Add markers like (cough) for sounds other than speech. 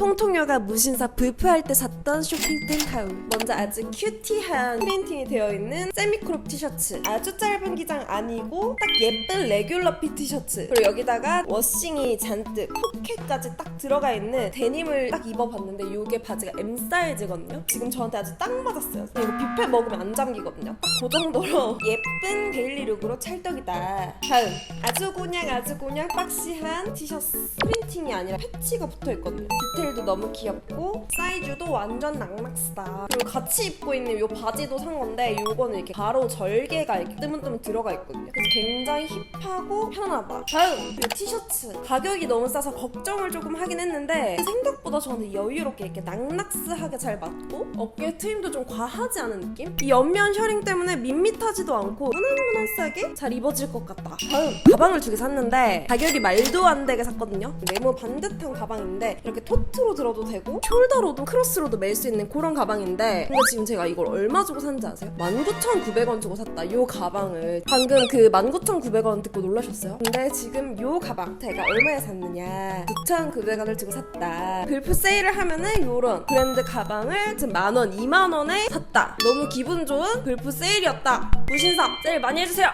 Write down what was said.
통통녀가 무신사 불프할 때 샀던 쇼핑템 하울 먼저 아주 큐티한 프린팅이 되어 있는 세미크롭 티셔츠. 아주 짧은 기장 아니고 딱 예쁜 레귤러 핏 티셔츠. 그리고 여기다가 워싱이 잔뜩 포켓까지 딱 들어가 있는 데님을 딱 입어봤는데 이게 바지가 M 사이즈거든요? 지금 저한테 아주 딱 맞았어요. 이거 뷔페 먹으면 안 잠기거든요? 딱그 정도로 (laughs) 예쁜 데일리 룩으로 찰떡이다. 다음. 아주 그냥 아주 그냥 박시한 티셔츠. 프린팅이 아니라 패치가 붙어있거든요. 디테일 도 너무 귀엽고 사이즈도 완전 낙낙스다 그리고 같이 입고 있는 이 바지도 산 건데 이거는 이렇게 가로 절개가 이렇게 뜨문뜨문 들어가 있거든요. 그래서 굉장히 힙하고 편하다. 다음 이 티셔츠. 가격이 너무 싸서 걱정을 조금 하긴 했는데 생각보다 저는 여유롭게 이렇게 낙낙스하게 잘 맞고 어깨 트임도 좀 과하지 않은 느낌? 이 옆면 셔링 때문에 밋밋하지도 않고 무난무난하게 잘 입어질 것 같다. 다음 가방을 두 개 샀는데 가격이 말도 안 되게 샀거든요. 네모 반듯한 가방인데 이렇게 토트 로 들어도 되고 숄더로도 크로스로도 멜 수 있는 그런 가방인데 근데 지금 제가 이걸 얼마 주고 샀는지 아세요? 19,900원 주고 샀다 이 가방을. 방금 그 19,900원 듣고 놀라셨어요? 근데 지금 이 가방 제가 얼마에 샀느냐. 9,900원을 주고 샀다. 불프 세일을 하면은 요런 브랜드 가방을 지금 만원, 2만원에 샀다. 너무 기분 좋은 불프 세일이었다. 무신사 세일 많이 해주세요